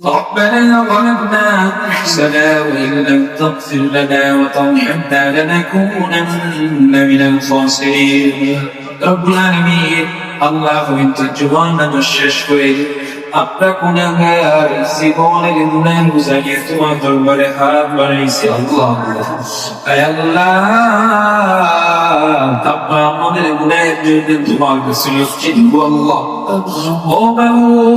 ربنا ظلمنا أنفسنا وإن لم تغفر لنا وترحمنا لنكونن من الخاسرين رب العالمين আল্লাহ পবিত্র জীবন নামাজ শেষ করে আপনার গুণাগার জীবনের গুণান বুঝাইয়ে তোমার দরবারে হাত বাড়াইছে আল্লাহ আয় আল্লাহ আপনার আমাদের গুণায়ের জন্য তোমার কাছে লক্ষ্য দিব আল্লাহ ও মাবুদ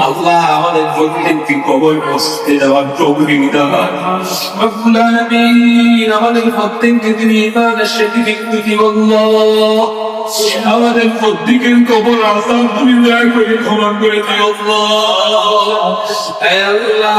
আল্লাহ আমাদের প্রত্যেককে কবর বসতে দেওয়ার তৌফিক দাও রব্বুল আলামিন আমাদের প্রত্যেককে তুমি ইবাদত শেখি তুমি আল্লাহ আমাদের প্রত্যেকের কবর আসাম তুমি দয়া করে ক্ষমা করে দিও আল্লাহ। আল্লাহ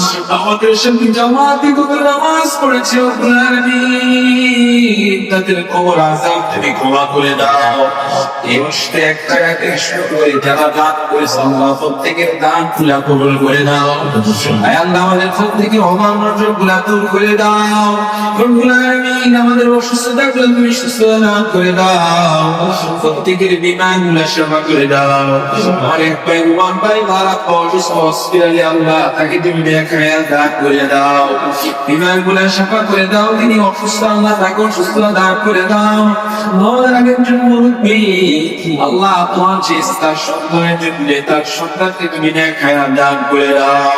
আমাদের সঙ্গে জামাতি নামাজ পড়েছে আপনার আলামিন তাদের কবর আযাব তুমি ক্ষমা করে দাও। এই একটা শুরু করে যারা দান করেছে আল্লাহ প্রত্যেকের দান তুলা কবুল করে দাও। আল্লাহ, আমাদের প্রত্যেকে অভাব নজরগুলা দূর করে দাও। আমাদের অসুস্থতা গুলো তুমি সুস্থ করে দাও। প্রত্যেকের বিমানগুলা সেবা করে দাও। এক ভাই রুমান ভাই ভাড়া অসুস্থ হসপিটালে আল্লাহ তাকে তুমি দেখায় দান করে দাও। বিমানগুলা সেবা করে দাও, তিনি অসুস্থ, আল্লাহ তাকে অসুস্থতা দান করে দাও। আগের জন্য মুরব্বী আল্লাহ তোমার তার সন্তানের জন্য তার সন্তানকে তুমি দেখায় দান করে দাও।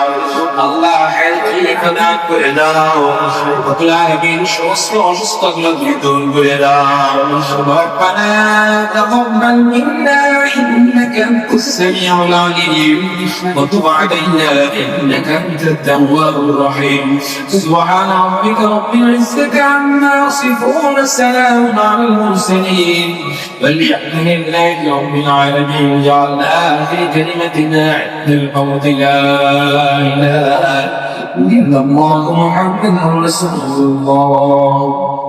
আল্লাহ হেলথ দান করে দাও রব্বুল আলামিন সমস্ত অসুস্থতাগুলো তুমি দূর করে দাও রব্বানা তাকাব্বাল মিন্না ইন্নাকা আনতাস সামিউল আলিম ওয়া তুব আলাইনা ইন্নাকা আনতাত তাওয়াবুর রহিম سبحان ربك رب العزة عما يصفون سلام على المرسلين والحمد لله رب العالمين جعلنا آخر كلمتنا عند الموت لا إله إلا الله محمد رسول الله